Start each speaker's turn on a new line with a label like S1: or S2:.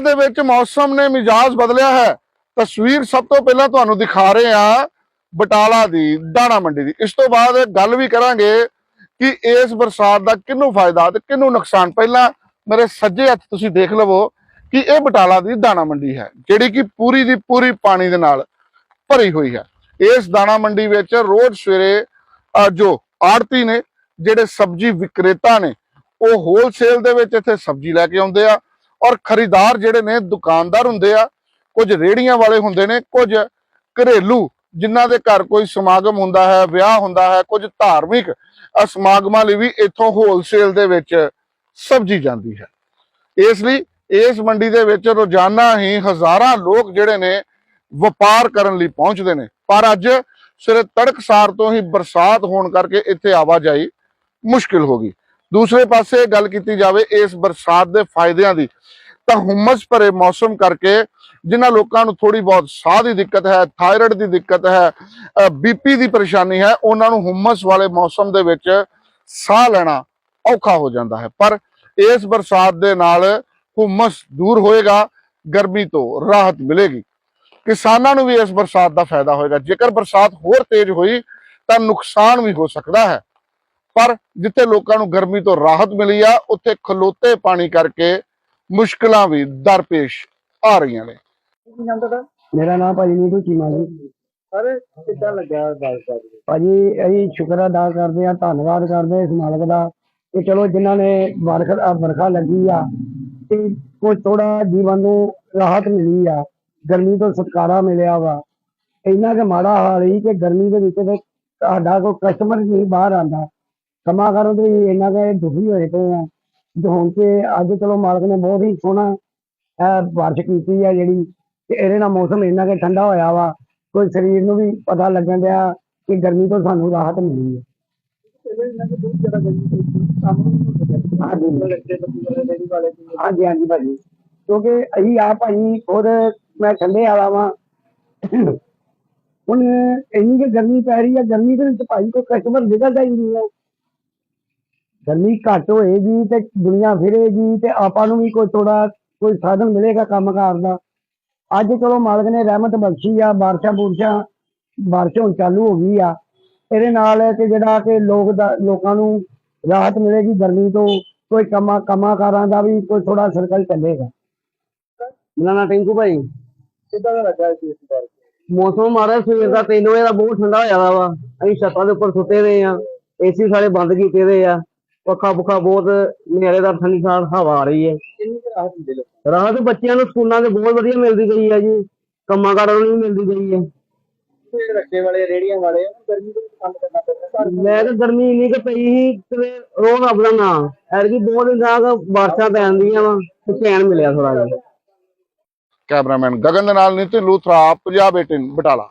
S1: ਦੇ ਵਿੱਚ ਮੌਸਮ ਨੇ ਮਿਜਾਜ਼ ਬਦਲਿਆ ਹੈ। ਤਸਵੀਰ ਸਭ ਤੋਂ ਪਹਿਲਾਂ ਤੁਹਾਨੂੰ ਦਿਖਾ ਰਹੇ ਆ ਬਟਾਲਾ ਦੀ, ਦਾਣਾ ਮੰਡੀ ਦੀ। ਇਸ ਤੋਂ ਬਾਅਦ ਗੱਲ ਵੀ ਕਰਾਂਗੇ ਕਿ ਇਸ ਬਰਸਾਤ ਦਾ ਕਿਹਨੂੰ ਫਾਇਦਾ ਤੇ ਕਿਹਨੂੰ ਨੁਕਸਾਨ। ਪਹਿਲਾਂ ਮੇਰੇ ਸੱਜੇ ਹੱਥ ਤੁਸੀਂ ਦੇਖ ਲਵੋ ਕਿ ਇਹ ਬਟਾਲਾ ਦੀ ਦਾਣਾ ਮੰਡੀ ਹੈ, ਜਿਹੜੀ ਕਿ ਪੂਰੀ ਦੀ ਪੂਰੀ ਪਾਣੀ ਦੇ ਨਾਲ ਭਰੀ ਹੋਈ ਹੈ। ਇਸ ਦਾਣਾ ਮੰਡੀ ਵਿੱਚ ਰੋਜ਼ ਸਵੇਰੇ ਜੋ ਆੜਤੀ ਨੇ, ਜਿਹੜੇ ਸਬਜ਼ੀ ਵਿਕਰੇਤਾ ਨੇ, ਉਹ ਹੋਲਸੇਲ ਦੇ ਵਿੱਚ ਇੱਥੇ ਸਬਜ਼ੀ ਲੈ ਕੇ ਆਉਂਦੇ ਆ। ਔਰ ਖਰੀਦਾਰ ਜਿਹੜੇ ਨੇ, ਦੁਕਾਨਦਾਰ ਹੁੰਦੇ ਆ, ਕੁਝ ਰੇੜੀਆਂ ਵਾਲੇ ਹੁੰਦੇ ਨੇ, ਕੁਝ ਘਰੇਲੂ, ਜਿਨ੍ਹਾਂ ਦੇ ਘਰ ਕੋਈ ਸਮਾਗਮ ਹੁੰਦਾ ਹੈ, ਵਿਆਹ ਹੁੰਦਾ ਹੈ, ਕੁਝ ਧਾਰਮਿਕ ਸਮਾਗਮਾਂ ਲਈ ਵੀ ਇੱਥੋਂ ਹੋਲਸੇਲ ਦੇ ਵਿੱਚ ਸਬਜ਼ੀ ਜਾਂਦੀ ਹੈ। ਇਸ ਲਈ ਇਸ ਮੰਡੀ ਦੇ ਵਿੱਚ ਰੋਜ਼ਾਨਾ ਹੀ ਹਜ਼ਾਰਾਂ ਲੋਕ ਜਿਹੜੇ ਨੇ, ਵਪਾਰ ਕਰਨ ਲਈ ਪਹੁੰਚਦੇ ਨੇ। ਪਰ ਅੱਜ ਸਿਰੇ ਤੜਕਸਾਰ ਤੋਂ ਹੀ ਬਰਸਾਤ ਹੋਣ ਕਰਕੇ ਇੱਥੇ ਆਵਾਜਾਈ ਮੁਸ਼ਕਿਲ ਹੋ ਗਈ। ਦੂਸਰੇ ਪਾਸੇ ਗੱਲ ਕੀਤੀ ਜਾਵੇ ਇਸ ਬਰਸਾਤ ਦੇ ਫਾਇਦਿਆਂ ਦੀ, ਤਾਂ ਹੁਮਸ ਭਰੇ ਮੌਸਮ ਕਰਕੇ ਜਿਨ੍ਹਾਂ ਲੋਕਾਂ ਨੂੰ ਥੋੜੀ ਬਹੁਤ ਸਾਹ ਦੀ ਦਿੱਕਤ ਹੈ, ਥਾਇਰਾਇਡ ਦੀ ਦਿੱਕਤ ਹੈ ਬੀਪੀ ਦੀ ਪਰੇਸ਼ਾਨੀ ਹੈ, ਉਹਨਾਂ ਨੂੰ ਹੁਮਸ ਵਾਲੇ ਮੌਸਮ ਦੇ ਵਿੱਚ ਸਾਹ ਲੈਣਾ ਔਖਾ ਹੋ ਜਾਂਦਾ ਹੈ। ਪਰ ਇਸ ਬਰਸਾਤ ਦੇ ਨਾਲ ਹੁਮਸ ਦੂਰ ਹੋਏਗਾ, ਗਰਮੀ ਤੋਂ ਰਾਹਤ ਮਿਲੇਗੀ। ਕਿਸਾਨਾਂ ਨੂੰ ਵੀ ਇਸ ਬਰਸਾਤ ਦਾ ਫਾਇਦਾ ਹੋਏਗਾ। ਜੇਕਰ ਬਰਸਾਤ ਹੋਰ ਤੇਜ਼ ਹੋਈ, ਤਾਂ ਨੁਕਸਾਨ ਵੀ ਹੋ ਸਕਦਾ ਹੈ। ਪਰ ਜਿੱਥੇ ਲੋਕਾਂ ਨੂੰ ਗਰਮੀ ਤੋਂ ਰਾਹਤ ਮਿਲੀ ਆ ਉੱਥੇ ਖਲੋਤੇ ਪਾਣੀ ਕਰਕੇ ਮੁਸ਼ਕਲਾਂ ਵੀ ਦਰਪੇਸ਼ ਆ ਰਹੀਆਂ ਨੇ।
S2: ਮੇਰਾ ਨਾਮ ਭਾਜੀ ਨੀਟੂ ਚੀਮਾ ਜੀ।
S3: ਸਰ ਕਿੱਦਾਂ ਲੱਗਾ ਗੱਲ ਕਰਕੇ
S2: ਭਾਜੀ ਅਸੀਂ ਸ਼ੁਕਰ ਅਦਾ ਕਰਦੇ ਆ ਧੰਨਵਾਦ ਕਰਦੇ ਇਸ ਮਾਲਕ ਦਾ ਕਿ ਚਲੋ ਜਿਨ੍ਹਾਂ ਨੇ ਵਰਖਾ ਵਰਖਾ ਲੱਗੀ ਆ ਤੇ ਕੋਈ ਥੋੜਾ ਜੀਵਨ ਨੂੰ ਰਾਹਤ ਮਿਲੀ ਆ ਗਰਮੀ ਤੋਂ ਛੁਟਕਾਰਾ ਮਿਲਿਆ ਵਾ। ਇੰਨਾ ਕਿ ਮਾੜਾ ਹਾਲ ਹੀ ਕਿ ਗਰਮੀ ਦੇ ਵਿੱਚ ਤੇ ਸਾਡਾ ਕੋਈ ਕਸਟਮਰ ਨਹੀਂ ਬਾਹਰ ਆਂਦਾ ਸਮਾਂ ਕਰੋ ਤੇ ਇੰਨਾ ਕਿ ਦੁਖੀ ਹੋਏ ਪਏ ਆ। ਤੇ ਹੁਣ ਤੇ ਅੱਜ ਚਲੋ ਮਾਲਕ ਨੇ ਬਹੁਤ ਹੀ ਸੋਹਣਾ ਇਹ ਬਾਰਿਸ਼ ਕੀਤੀ ਆ ਜਿਹੜੀ, ਤੇ ਇਹਦੇ ਨਾਲ ਮੌਸਮ ਇੰਨਾ ਕਿ ਠੰਡਾ ਹੋਇਆ ਵਾ, ਕੋਈ ਸਰੀਰ ਨੂੰ ਵੀ ਪਤਾ ਲੱਗਣ ਡਿਆ ਕਿ ਗਰਮੀ ਤੋਂ ਸਾਨੂੰ ਰਾਹਤ ਮਿਲੀ ਹੈ ਹਾਂਜੀ। ਹਾਂਜੀ ਭਾਜੀ। ਕਿਉਂਕਿ ਅਸੀਂ ਆ ਭਾਜੀ ਖੁਦ ਮੈਂ ਠੰਡੇ ਵਾਲਾ ਵਾਂ। ਹੁਣ ਇੰਨੀ ਕਿ ਗਰਮੀ ਪੈ ਰਹੀ ਹੈ ਗਰਮੀ ਦੇ ਵਿੱਚ ਭਾਈ ਕੋਈ ਕਸਟਮਰ ਵਿਗੜਦਾ ਹੀ ਨਹੀਂ ਹੈ ਗਰਮੀ ਘੱਟ ਹੋਏਗੀ ਤੇ ਦੁਨੀਆ ਫਿਰੇਗੀ ਤੇ ਆਪਾਂ ਨੂੰ ਵੀ ਕੋਈ ਥੋੜਾ ਕੋਈ ਸਾਧਨ ਮਿਲੇਗਾ ਕੰਮਕਾਰ ਦਾ। ਅੱਜ ਚਲੋ ਮਾਲਕ ਨੇ ਰਹਿਮਤ ਬਖਸ਼ੀ ਆ ਬਾਰਿਸ਼ਾਂ ਬੁਰਸ਼ਾਂ ਬਾਰਿਸ਼ ਹੁਣ ਚਾਲੂ ਹੋ ਗਈ ਆ। ਇਹਦੇ ਨਾਲ ਕਿ ਜਿਹੜਾ ਕਿ ਲੋਕ ਦਾ ਲੋਕਾਂ ਨੂੰ ਰਾਹਤ ਮਿਲੇਗੀ ਗਰਮੀ ਤੋਂ ਕੋਈ ਕੰਮਾਂ ਕੰਮਾਂ ਦਾ ਵੀ ਕੋਈ ਥੋੜਾ ਸਰਕਲ ਚੱਲੇਗਾ। ਮੇਰਾ ਨਾਮ ਟਿੰਕੂ ਭਾਈ।
S3: ਕਿੱਦਾਂ ਦਾ ਲੱਗਾ ਇਸ ਵਾਰ
S2: ਮੌਸਮ ਮਾਰਾ ਸਵੇਰ ਦਾ 3 ਵਜੇ ਦਾ ਬਹੁਤ ਠੰਡਾ ਹੋਇਆ ਵਾ। ਅਸੀਂ ਛੱਤਾਂ ਦੇ ਉੱਪਰ ਸੁੱਤੇ ਹੋਏ ਆ। ਏਸੀ ਸਾਰੇ ਬੰਦ ਕੀਤੇ ਹੋਏ ਆ। ਪੱਖਾ ਪੁੱਖਾ ਬਹੁਤ ਨਜ਼ਾਰੇਦਾਰ ਠੰਡੀ ਸਾਰ ਹਵਾ ਆ ਰਹੀ ਹੈ।
S3: ਕਿੰਨੀ ਕੁ ਰਾਹਤ ਮਿਲੇ ਲੋਕਾਂ
S2: ਰਾਹਤ ਬੱਚਿਆਂ ਨੂੰ ਸਕੂਲਾਂ ਦੇ ਬਹੁਤ ਵਧੀਆ ਮਿਲਦੀ ਗਈ ਹੈ ਜੀ। ਕੰਮਾਂ ਕਾਰਾਂ ਨੂੰ ਵੀ ਮਿਲਦੀ ਗਈ ਹੈ।
S3: ਨੂੰ ਜਿਹੜੇ ਰੱਖੇ ਵਾਲੇ ਰੇੜੀਆਂ ਵਾਲੇ ਉਹਨੂੰ ਗਰਮੀ ਦੇ ਵਿੱਚ ਕੰਮ ਕਰਨਾ ਪੈਂਦਾ। ਘਰ
S2: ਮੈਂ ਤਾਂ ਗਰਮੀ ਇੰਨੀ ਕੁ ਪਈ ਸੀ ਤੇ ਰੋਹ ਰੱਬ ਦਾ ਨਾਂ। ਐਰਗੀ ਬਹੁਤ ਦਿਨ ਤੱਕ ਬਾਰਿਸ਼ਾਂ ਪੈਂਦੀਆਂ ਵਾ ਤੇ ਚੈਨ ਮਿਲਿਆ ਥੋੜਾ ਜਿਹਾ।
S1: ਕੈਮਰਾਮੈਨ ਗਗਨ ਦੇ ਨਾਲ ਨਿਤਿਨ ਲੂਥਰਾ ਪੰਜਾਬ 18 ਬਟਾਲਾ।